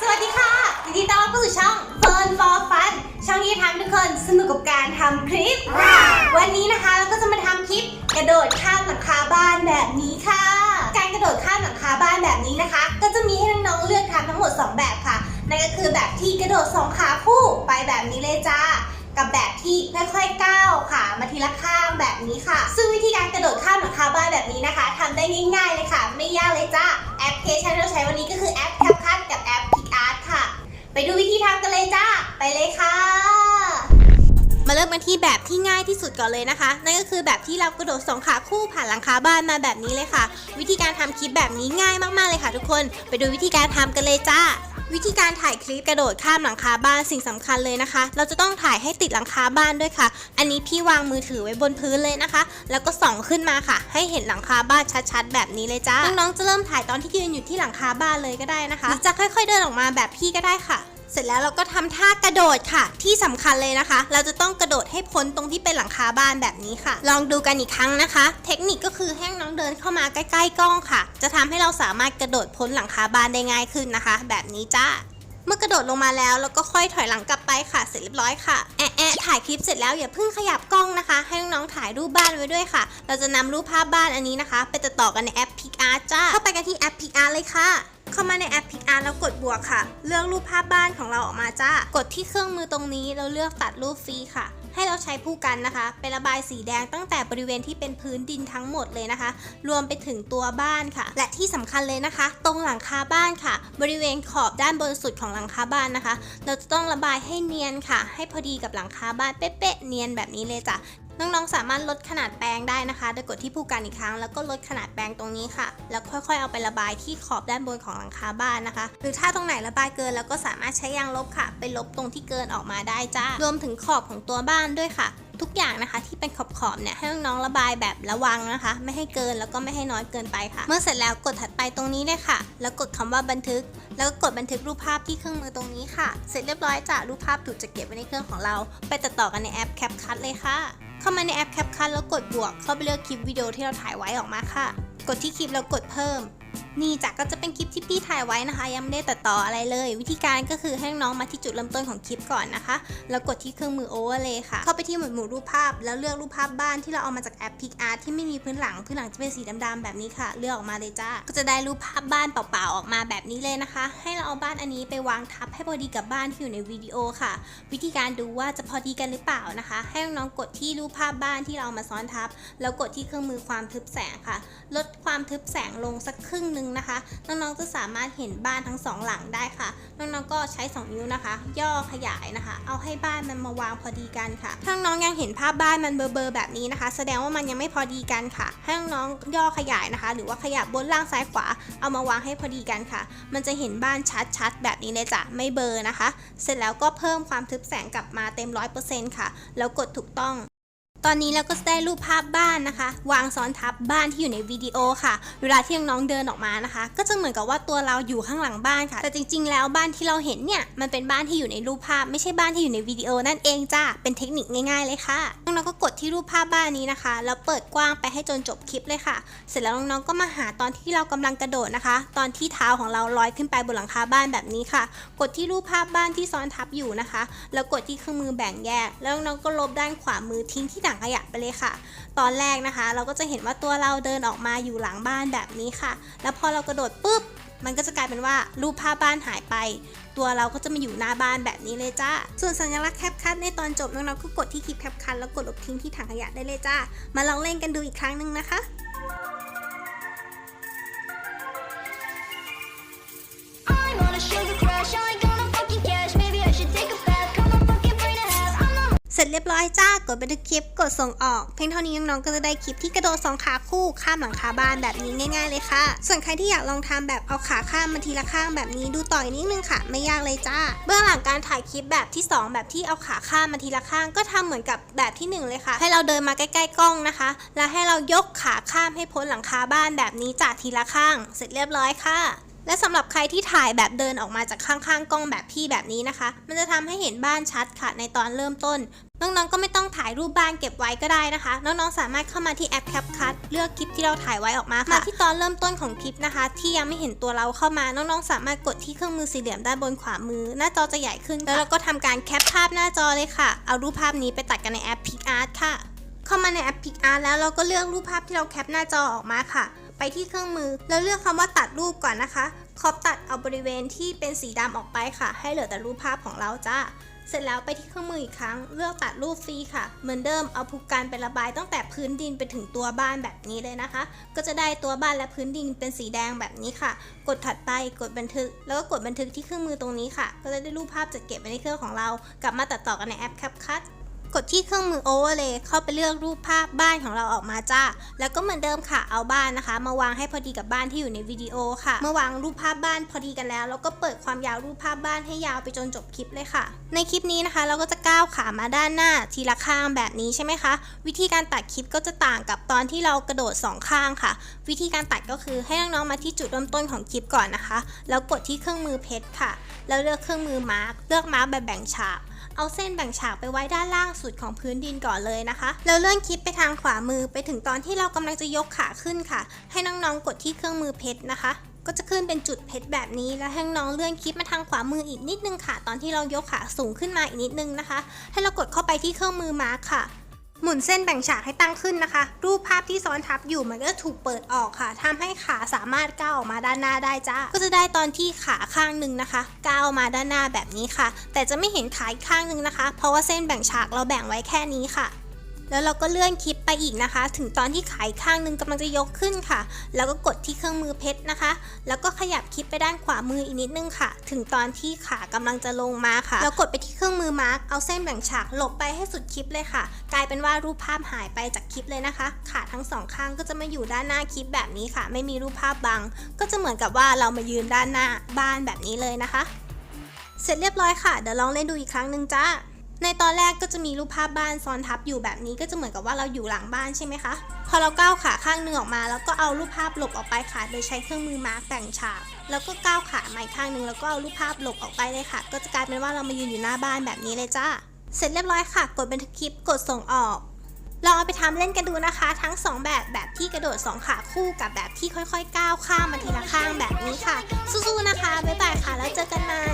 สวัสดีค่ะยินดีต้อนรับเข้าสู่ช่อง Fun for Fun ช่องที่ทำให้ทุกคนสนุกกับการทำคลิป วันนี้นะคะเราก็จะมาทำคลิปกระโดดข้ามหลังคาบ้านแบบนี้ค่ะ รกระโดดข้ามหลังคาบ้านแบบนี้นะคะ ก็จะมีให้น้องๆเลือกทำทั้งหมด 2 แบบค่ะ นั่นก็คือแบบที่กระโดดสองขาคู่ไปแบบนี้เลยจ้า กับแบบที่ค่อยๆก้าวขามาทีละข้างแบบนี้ค่ะ ซึ่งวิธีการกระโดดข้ามหลังคาบ้านแบบนี้นะคะทำได้ง่ายๆเลยค่ะ ไม่ยากเลยจ้า แอปพลิเคชันที่เราใช้วันนี้ก็คือแอป CapCut กับแอป PicArt ค่ะ ไปดูวิธีทำกันเลยจ้า ไปเลยค่ะ มาเริ่มกันที่แบบที่ง่ายที่สุดก่อนเลยนะคะ นั่นก็คือแบบที่เรากระโดดสองขาคู่ผ่านหลังคาบ้านมาแบบนี้เลยค่ะ วิธีการทำคลิปแบบนี้ง่ายมากๆเลยค่ะ ทุกคนไปดูวิธีการทำกันเลยจ้าวิธีการถ่ายคลิปกระโดดข้ามหลังคาบ้านสิ่งสำคัญเลยนะคะ เราจะต้องถ่ายให้ติดหลังคาบ้านด้วยค่ะ อันนี้พี่วางมือถือไว้บนพื้นเลยนะคะ แล้วก็ส่องขึ้นมาค่ะ ให้เห็นหลังคาบ้านชัดๆ แบบนี้เลยจ้าน้องๆจะเริ่มถ่ายตอนที่ยืนอยู่ที่หลังคาบ้านเลยก็ได้นะคะหรือจะค่อย ๆ เดินออกมาแบบพี่ก็ได้ค่ะ เสร็จแล้วเราก็ทำท่ากระโดดค่ะ ที่สำคัญเลยนะคะ เราจะต้องกระโดดให้พ้นตรงที่เป็นหลังคาบ้านแบบนี้ค่ะ ลองดูกันอีกครั้งนะคะ เทคนิคก็คือให้น้องเดินเข้ามาใกล้ๆกล้องค่ะ จะทำให้เราสามารถกระโดดพ้นหลังคาบ้านได้ง่ายขึ้นนะคะ แบบนี้จ้าเมื่อกระโดดลงมาแล้วเราก็ค่อยถอยหลังกลับไปค่ะ เสร็จเรียบร้อยค่ะแอะแอะถ่ายคลิปเสร็จแล้วอย่าเพิ่งขยับกล้องนะคะ ให้น้องๆถ่ายรูปบ้านไว้ด้วยค่ะ เราจะนำรูปภาพบ้านอันนี้นะคะ ไปติดต่อกันในแอป PicArt จ้าเข้าไปกันที่แอป PicArt เลยค่ะ เข้ามาในแอป PicArt แล้วกดบวกค่ะ เลือกรูปภาพบ้านของเราออกมาจ้า กดที่เครื่องมือตรงนี้เราเลือกตัดรูปฟรีค่ะ ให้เราใช้ผู้กันนะคะ ไประบายสีแดงตั้งแต่บริเวณที่เป็นพื้นดินทั้งหมดเลยนะคะ รวมไปถึงตัวบ้านค่ะ และที่สำคัญเลยนะคะ ตรงหลังคาบ้านค่ะ บริเวณขอบด้านบนสุดของหลังคาบ้านนะคะ เราจะต้องระบายให้เนียนค่ะ ให้พอดีกับหลังคาบ้านเป๊ะๆเนียนแบบนี้เลยจ้ะ น้องๆ สามารถลดขนาดแปรงได้นะคะ โดยกดที่ผู้กันอีกครั้ง แล้วก็ลดขนาดแปรงตรงนี้ค่ะ แล้วค่อยๆ เอาไประบายที่ขอบด้านบนของหลังคาบ้านนะคะ หรือถ้าตรงไหนระบายเกินเราก็สามารถใช้ยางลบค่ะ ไปลบตรงที่เกินออกมาได้จ้ารวมถึงขอบของตัวบ้านด้วยค่ะ ทุกอย่างนะคะ ที่เป็นขอบๆเนี่ยให้น้องๆระบายแบบระวังนะคะ ไม่ให้เกินแล้วก็ไม่ให้น้อยเกินไปค่ะ เมื่อเสร็จแล้วกดถัดไปตรงนี้เลยค่ะ แล้วกดคำว่าบันทึก แล้วก็กดบันทึกรูปภาพที่เครื่องมือตรงนี้ค่ะ เสร็จเรียบร้อยจ้ะรูปภาพถูกจะเก็บไว้ในเครื่องของเรา ไปตัดต่อกันในแอป CapCut เลยค่ะ เข้ามาในแอป CapCut แล้วกดบวก เข้าไปเลือกคลิปวิดีโอที่เราถ่ายไว้ออกมาค่ะ กดที่คลิปแล้วกดเพิ่ม นี่จ้ะก็จะเป็นคลิปที่พี่ถ่ายไว้นะคะ ยังไม่ได้ตัดต่ออะไรเลย วิธีการก็คือให้น้องมาที่จุดเริ่มต้นของคลิปก่อนนะคะ แล้วกดที่เครื่องมือ Overlay ค่ะ เข้าไปที่หมวดหมู่รูปภาพ แล้วเลือกรูปภาพบ้านที่เราเอามาจากแอป PicArt ที่ไม่มีพื้นหลัง พื้นหลังจะเป็นสีดำๆแบบนี้ค่ะ เลือกออกมาเลยจ้า ก็จะได้รูปภาพบ้านเปล่าๆออกมาแบบนี้เลยนะคะ ให้เราเอาบ้านอันนี้ไปวางทับให้พอดีกับบ้านที่อยู่ในวิดีโอค่ะ วิธีการดูว่าจะพอดีกันหรือเปล่านะคะ ให้น้องๆกดที่รูปภาพบ้านที่เราเอามาซ้อนทับ แล้วกดที่เครื่องมือความทึบแสงค่ะ ลดความทึบแสงลงสักครึ่งหนึงนะคะ น้องๆจะสามารถเห็นบ้านทั้งสองหลังได้ค่ะ น้องๆก็ใช้ 2 นิ้วนะคะ ย่อขยายนะคะ เอาให้บ้านมันมาวางพอดีกันค่ะถ้าน้องๆยังเห็นภาพบ้านมันเบลอๆแบบนี้นะคะ แสดงว่ามันยังไม่พอดีกันค่ะ ให้น้องๆย่อขยายนะคะ หรือว่าขยับบนล่างซ้ายขวา เอามาวางให้พอดีกันค่ะ มันจะเห็นบ้านชัดๆ แบบนี้เลยจ้ะไม่เบลอนะคะ เสร็จแล้วก็เพิ่มความทึบแสงกลับมาเต็ม 100%ค่ะ แล้วกดถูกต้อง ตอนนี้เราก็จะได้รูปภาพบ้านนะคะ วางซ้อนทับบ้านที่อยู่ในวิดีโอค่ะ เวลาที่น้องๆเดินออกมานะคะ ก็จะเหมือนกับว่าตัวเราอยู่ข้างหลังบ้านค่ะ แต่จริง ๆ แล้วบ้านที่เราเห็นเนี่ยมันเป็นบ้านที่อยู่ในรูปภาพ ไม่ใช่บ้านที่อยู่ในวิดีโอนั่นเองจ้าเป็นเทคนิคง่าย ๆ เลยค่ะน้องๆก็กดที่รูปภาพบ้านนี้นะคะแล้วเปิดกว้างไปให้จนจบคลิปเลยค่ะ เสร็จแล้วน้องๆก็มาหาตอนที่เรากำลังกระโดดนะคะ ตอนที่เท้าของเราลอยขึ้นไปบนหลังคาบ้านแบบนี้ค่ะ กดที่รูปภาพบ้านที่ซ้อนทับอยู่นะคะ แล้วกดที่เครื่องมือแบ่งแยก แล้วน้องๆก็ลบด้านขวามือทิ้งที่ถังขยะไปเลยค่ะ ตอนแรกนะคะ เราก็จะเห็นว่าตัวเราเดินออกมาอยู่หลังบ้านแบบนี้ค่ะ แล้วพอเรากระโดดปุ๊บ มันก็จะกลายเป็นว่ารูปภาพบ้านหายไป ตัวเราก็จะมาอยู่หน้าบ้านแบบนี้เลยจ้า ส่วนสัญลักษณ์แคปคัทในตอนจบน้องๆก็กดที่คลิปแคปคัทแล้วกดลบทิ้งที่ถังขยะได้เลยจ้า มาลองเล่นกันดูอีกครั้งหนึ่งนะคะ สร็จเรียบร้อยจ้ากดบันทึกคลิปกดส่งออก เพียงเท่านี้น้องๆก็จะได้คลิปที่กระโดดสองขาคู่ข้ามหลังคาบ้านแบบนี้ง่าย ๆเลยค่ะ ส่วนใครที่อยากลองทำแบบเอาขาข้ามมาทีละข้างแบบนี้ดูต่อยนิดนึงค่ะ ไม่ยากเลยจ้า เบื้องหลังการถ่ายคลิปแบบที่ 2 แบบที่เอาขาข้ามมาทีละข้างก็ทำเหมือนกับแบบที่ 1 เลยค่ะ ให้เราเดินมาใกล้ๆกล้องนะคะ แล้วให้เรายกขาข้ามให้พ้นหลังคาบ้านแบบนี้จากทีละข้าง เสร็จเรียบร้อยค่ะ และสำหรับใครที่ถ่ายแบบเดินออกมาจากข้างๆกล้องแบบพี่แบบนี้นะคะ มันจะทำให้เห็นบ้านชัดค่ะ ในตอนเริ่มต้น น้องๆ ก็ไม่ต้องถ่ายรูปบ้านเก็บไว้ก็ได้นะคะ น้องๆ สามารถเข้ามาที่แอป CapCut เลือกคลิปที่เราถ่ายไว้ออกมาค่ะ มาที่ตอนเริ่มต้นของคลิปนะคะ ที่ยังไม่เห็นตัวเราเข้ามา น้องๆ สามารถกดที่เครื่องมือสี่เหลี่ยมด้านบนขวามือ หน้าจอจะใหญ่ขึ้น แล้วเราก็ทำการแคปภาพหน้าจอเลยค่ะ เอารูปภาพนี้ไปตัดกันในแอป PicArt ค่ะ เข้ามาในแอป PicArt แล้วเราก็เลือกรูปภาพที่เราแคปหน้าจอออกมาค่ะ ไปที่เครื่องมือ แล้วเลือกคำว่าตัดรูปก่อนนะคะ ครอบตัดเอาบริเวณที่เป็นสีดำออกไปค่ะ ให้เหลือแต่รูปภาพของเราจ้า เสร็จแล้วไปที่เครื่องมืออีกครั้ง เลือกตัดรูปฟรีค่ะ เหมือนเดิมเอาภูการไประบายตั้งแต่พื้นดินไปถึงตัวบ้านแบบนี้เลยนะคะ ก็จะได้ตัวบ้านและพื้นดินเป็นสีแดงแบบนี้ค่ะ กดถัดไปกดบันทึก แล้วก็กดบันทึกที่เครื่องมือตรงนี้ค่ะ ก็จะได้รูปภาพจัดเก็บไว้ในเครื่องของเรา กลับมาตัดต่อกันในแอป CapCut กดที่เครื่องมือ Overlay เข้าไปเลือกรูปภาพบ้านของเราออกมาจ้า แล้วก็เหมือนเดิมค่ะ เอาบ้านนะคะ มาวางให้พอดีกับบ้านที่อยู่ในวิดีโอค่ะ เมื่อวางรูปภาพบ้านพอดีกันแล้วเราก็เปิดความยาวรูปภาพบ้านให้ยาวไปจนจบคลิปเลยค่ะ ในคลิปนี้นะคะ เราก็จะก้าวขามาด้านหน้าทีละข้างแบบนี้ใช่ไหมคะ วิธีการตัดคลิปก็จะต่างกับตอนที่เรากระโดดสองข้างค่ะ วิธีการตัดก็คือให้น้องๆมาที่จุดเริ่มต้นของคลิปก่อนนะคะ แล้วกดที่เครื่องมือเพชรค่ะ แล้วเลือกเครื่องมือมาร์กเลือกมาร์กแบบแบ่งฉาก เอาเส้นแบ่งฉากไปไว้ด้านล่างสุดของพื้นดินก่อนเลยนะคะ แล้วเลื่อนคลิปไปทางขวามือไปถึงตอนที่เรากำลังจะยกขาขึ้นค่ะ ให้น้องๆกดที่เครื่องมือเพชรนะคะก็จะขึ้นเป็นจุดเพชรแบบนี้ แล้วให้น้องเลื่อนคลิปมาทางขวามืออีกนิดนึงค่ะ ตอนที่เรายกขาสูงขึ้นมาอีกนิดนึงนะคะ ให้เรากดเข้าไปที่เครื่องมือมาร์คค่ะ หมุนเส้นแบ่งฉากให้ตั้งขึ้นนะคะ รูปภาพที่ซ้อนทับอยู่มันก็ถูกเปิดออกค่ะทำให้ขาสามารถก้าวออกมาด้านหน้าได้จ้า ก็จะได้ตอนที่ขาข้างหนึ่งนะคะก้าวมาด้านหน้าแบบนี้ค่ะ แต่จะไม่เห็นขาอีกข้างหนึ่งนะคะ เพราะว่าเส้นแบ่งฉากเราแบ่งไว้แค่นี้ค่ะ แล้วเราก็เลื่อนคลิปไปอีกนะคะ ถึงตอนที่ขาอีกข้างหนึ่งกำลังจะยกขึ้นค่ะ แล้วก็กดที่เครื่องมือเพชรนะคะ แล้วก็ขยับคลิปไปด้านขวามืออีกนิดนึงค่ะ ถึงตอนที่ขากำลังจะลงมาค่ะ แล้วกดไปที่เครื่องมือมาร์กเอาเส้นแบ่งฉากหลบไปให้สุดคลิปเลยค่ะ กลายเป็นว่ารูปภาพหายไปจากคลิปเลยนะคะ ขาทั้งสองข้างก็จะมาอยู่ด้านหน้าคลิปแบบนี้ค่ะ ไม่มีรูปภาพบัง ก็จะเหมือนกับว่าเรามายืนด้านหน้าบ้านแบบนี้เลยนะคะ เสร็จเรียบร้อยค่ะ เดี๋ยวลองเล่นดูอีกครั้งหนึ่งจ้า ในตอนแรกก็จะมีรูปภาพบ้านซ้อนทับอยู่แบบนี้ก็จะเหมือนกับว่าเราอยู่หลังบ้านใช่ไหมคะ พอเราก้าวขาข้างหนึ่งออกมา แล้วก็เอารูปภาพหลบออกไปค่ะ โดยใช้เครื่องมือมาร์กแบ่งฉาก แล้วก็ก้าวขามาอีกข้างหนึ่งแล้วก็เอารูปภาพหลบออกไปเลยค่ะ ก็จะกลายเป็นว่าเรามายืนอยู่หน้าบ้านแบบนี้เลยจ้า เสร็จเรียบร้อยค่ะ กดบันทึกคลิป กดส่งออกลองเอาไปทำเล่นกันดูนะคะ ทั้ง 2 แบบ แบบที่กระโดด 2 ขาคู่กับแบบที่ค่อยๆ ก้าวข้ามมาทีละข้างแบบนี้ค่ะ สู้ๆนะคะ บ๊ายบายค่ะ แล้วเจอกันใหม่